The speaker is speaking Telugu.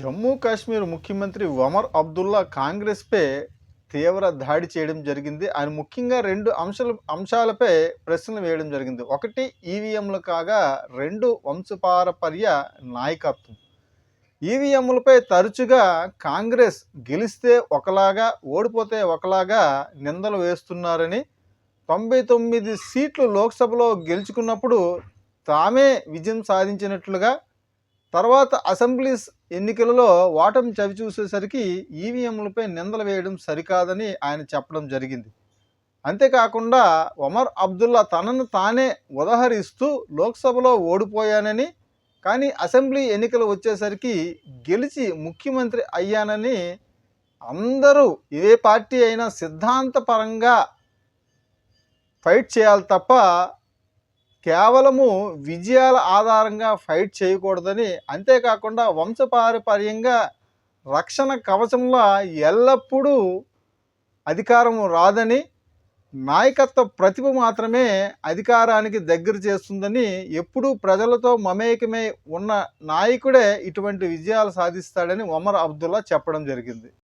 జమ్మూ కాశ్మీర్ ముఖ్యమంత్రి ఒమర్ అబ్దుల్లా కాంగ్రెస్పై తీవ్ర దాడి చేయడం జరిగింది. ఆయన ముఖ్యంగా రెండు అంశాల అంశాలపై ప్రశ్నలు వేయడం జరిగింది. ఒకటి ఈవీఎంలు కాగా రెండు వంశపారపర్య నాయకత్వం. ఈవీఎంలపై తరచుగా కాంగ్రెస్ గెలిస్తే ఒకలాగా ఓడిపోతే ఒకలాగా నిందలు వేస్తున్నారని తొంభై తొమ్మిది సీట్లు లోక్సభలో గెలుచుకున్నప్పుడు తామే విజయం సాధించినట్లుగా తర్వాత అసెంబ్లీ ఎన్నికలలో ఓటమి చవి చూసేసరికి ఈవీఎంలపై నిందలు వేయడం సరికాదని ఆయన చెప్పడం జరిగింది. అంతేకాకుండా ఒమర్ అబ్దుల్లా తనను తానే ఉదహరిస్తూ లోక్సభలో ఓడిపోయానని కానీ అసెంబ్లీ ఎన్నికలు వచ్చేసరికి గెలిచి ముఖ్యమంత్రి అయ్యానని అందరూ ఏ పార్టీ అయినా సిద్ధాంతపరంగా ఫైట్ చేయాలి తప్ప కేవలము విజయాల ఆధారంగా ఫైట్ చేయకూడదని అంతేకాకుండా వంశపారపర్యంగా రక్షణ కవచంలో ఎల్లప్పుడూ అధికారం రాదని నాయకత్వ ప్రతిభ మాత్రమే అధికారానికి దగ్గర చేస్తుందని ఎప్పుడూ ప్రజలతో మమేకమై ఉన్న నాయకుడే ఇటువంటి విజయాలు సాధిస్తాడని ఒమర్ అబ్దుల్లా చెప్పడం జరిగింది.